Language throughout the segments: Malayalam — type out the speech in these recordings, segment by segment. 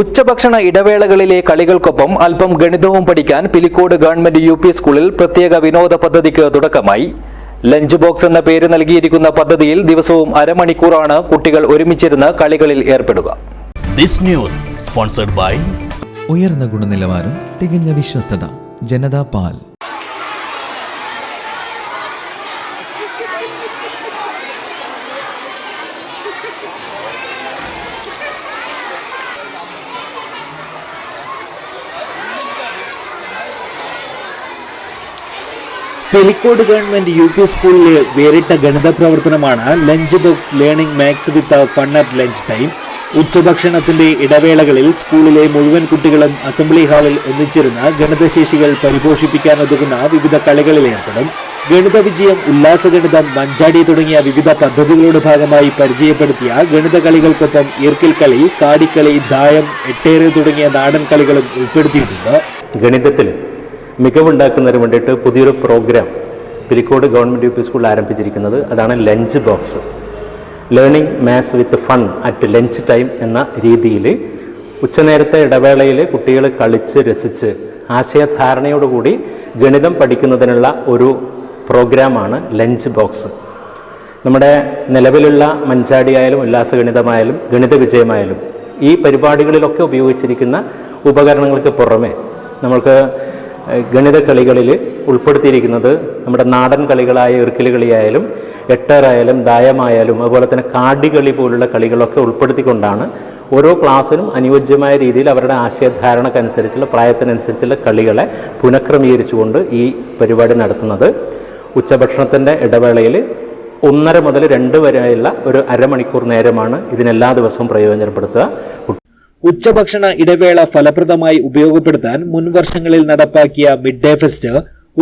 ഉച്ചഭക്ഷണ ഇടവേളകളിലെ കളികൾക്കൊപ്പം അല്പം ഗണിതവും പഠിക്കാൻ പിലിക്കോട് ഗവൺമെന്റ് യു പി സ്കൂളിൽ പ്രത്യേക വിനോദ പദ്ധതിക്ക് തുടക്കമായി. ലഞ്ച് ബോക്സ് എന്ന പേര് നൽകിയിരിക്കുന്ന പദ്ധതിയിൽ ദിവസവും അരമണിക്കൂറാണ് കുട്ടികൾ ഒരുമിച്ചിരുന്ന് കളികളിൽ ഏർപ്പെടുക. ദിസ് ന്യൂസ് സ്പോൺസർഡ് ബൈ ഉയർന്ന ഗുണനിലവാരം തികഞ്ഞ വിശ്വസ്തത ജനതാ പാൽ. പെലിക്കോട് ഗവൺമെന്റ് യു പി സ്കൂളിലെ വേറിട്ട ഗണിത പ്രവർത്തനമാണ് lunch box learning maths with fun at lunch time. ഉച്ചഭക്ഷണത്തിന്റെ ഇടവേളകളിൽ സ്കൂളിലെ മുഴുവൻ കുട്ടികളും അസംബ്ലി ഹാളിൽ ഒന്നിച്ചിരുന്ന ഗണിതശേഷികൾ പരിപോഷിപ്പിക്കാനൊതുങ്ങുന്ന വിവിധ കളികളിൽ ഏർപ്പെടും. ഗണിത വിജയം ഉല്ലാസഗണിതം മഞ്ചാടി തുടങ്ങിയ വിവിധ പദ്ധതികളുടെ ഭാഗമായി പരിചയപ്പെടുത്തിയ ഗണിത കളികൾക്കൊപ്പം ഈർക്കിൽ കളി കാടിക്കളി ദായം എട്ടേറെ തുടങ്ങിയ നാടൻ കളികളും ഉൾപ്പെടുത്തിയിട്ടുണ്ട്. ഗണിതത്തിൽ മികവുണ്ടാക്കുന്നതിന് വേണ്ടിയിട്ട് പുതിയൊരു programme Pirikode government U P സ്കൂളിൽ ആരംഭിച്ചിരിക്കുന്നത്. അതാണ് lunch box. Learning maths with fun at lunch time എന്ന രീതിയിൽ ഉച്ചനേരത്തെ ഇടവേളയിൽ കുട്ടികൾ കളിച്ച് രസിച്ച് ആശയധാരണയോടുകൂടി ഗണിതം പഠിക്കുന്നതിനുള്ള ഒരു പ്രോഗ്രാമാണ് ലഞ്ച് ബോക്സ്. നമ്മുടെ നിലവിലുള്ള മഞ്ചാടിയായാലും ഉല്ലാസഗണിതമായാലും ഗണിത വിജയമായാലും ഈ പരിപാടികളിലൊക്കെ ഉപയോഗിച്ചിരിക്കുന്ന ഉപകരണങ്ങൾക്ക് പുറമെ നമ്മൾക്ക് ഗണിത കളികളിൽ ഉൾപ്പെടുത്തിയിരിക്കുന്നത് നമ്മുടെ നാടൻ കളികളായ ഇറുക്കൽ കളിയായാലും എട്ടറായാലും ദായമായാലും അതുപോലെ തന്നെ കാടികളി പോലുള്ള കളികളൊക്കെ ഉൾപ്പെടുത്തിക്കൊണ്ടാണ് ഓരോ ക്ലാസ്സിനും അനുയോജ്യമായ രീതിയിൽ അവരുടെ ആശയധാരണക്കനുസരിച്ചുള്ള പ്രായത്തിനനുസരിച്ചുള്ള കളികളെ പുനഃക്രമീകരിച്ചുകൊണ്ട് ഈ പരിപാടി നടത്തുന്നത്. ഉച്ചഭക്ഷണത്തിന്റെ ഇടവേളയിൽ ഒന്നര മുതൽ രണ്ട് വരെയുള്ള ഒരു അരമണിക്കൂർ നേരമാണ് ഇതിനെല്ലാ ദിവസവും പ്രയോജനപ്പെടുത്തുക. ഉച്ചഭക്ഷണ ഇടവേള ഫലപ്രദമായി ഉപയോഗപ്പെടുത്താൻ മുൻവർഷങ്ങളിൽ നടപ്പാക്കിയ മിഡ് ഡേ ഫെസ്റ്റ്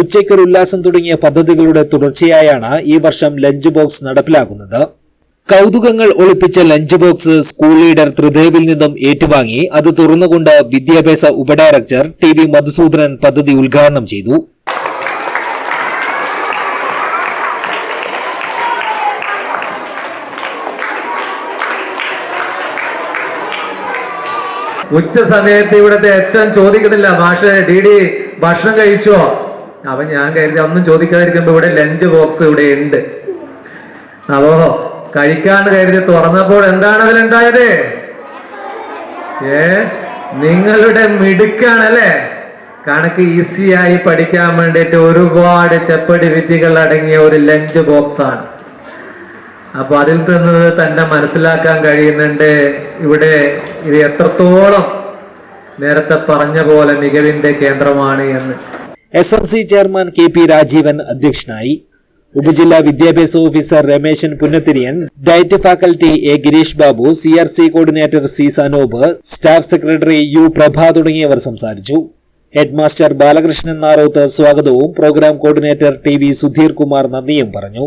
ഉച്ചയ്ക്കൊരു ഉല്ലാസം തുടങ്ങിയ പദ്ധതികളുടെ തുടർച്ചയായാണ് ഈ വർഷം ലഞ്ച് ബോക്സ് നടപ്പിലാക്കുന്നത്. കൗതുകങ്ങൾ ഒളിപ്പിച്ച ലഞ്ച് ബോക്സ് സ്കൂൾ ലീഡർ ത്രിദേവിൽ നിന്നും ഏറ്റുവാങ്ങി അത് തുറന്നുകൊണ്ട് വിദ്യാഭ്യാസ ഉപഡയറക്ടർ ടി വി മധുസൂദനൻ പദ്ധതി ഉദ്ഘാടനം ചെയ്തു. ഉച്ച സമയത്ത് ഇവിടുത്തെ അച്ഛൻ ചോദിക്കുന്നില്ല ഭാഷ ഡി ഡി ഭക്ഷണം കഴിച്ചോ? അപ്പൊ ഞാൻ കരുതി ഒന്നും ചോദിക്കാതിരിക്കുമ്പോ ഇവിടെ ലഞ്ച് ബോക്സ് ഇവിടെ ഉണ്ട്. അപ്പോ കഴിക്കാണ്ട് കരുതി തുറന്നപ്പോൾ എന്താണ് അതിലുണ്ടായത് ഏ നിങ്ങളുടെ മിടുക്കാണല്ലേ? കണക്ക് ഈസിയായി പഠിക്കാൻ വേണ്ടിയിട്ട് ഒരുപാട് ചെപ്പടി വിദ്യകൾ അടങ്ങിയ ഒരു ലഞ്ച് ബോക്സ് ആണ്. അപ്പൊ അതിൽ നിന്ന് തന്നെ മനസ്സിലാക്കാൻ കഴിയുന്നുണ്ട്. ഇവിടെ ഇത് എത്രത്തോളം നേരത്തെ പറഞ്ഞ പോലെ മികവിന്റെ കേന്ദ്രമാണ് എന്ന്. S M C chairman K P Rajeevan അധ്യക്ഷനായി ഉപജില്ലാ വിദ്യാഭ്യാസ officer Rameshan Punnathiriyan DIET faculty A Girish Babu C R C coordinator C Sanoop staff secretary U Prabha തുടങ്ങിയവർ സംസാരിച്ചു. ഹെഡ്മാസ്റ്റർ ബാലകൃഷ്ണൻ നാറോത്ത് സ്വാഗതവും programme coordinator T V Sudheer Kumar നന്ദിയും പറഞ്ഞു.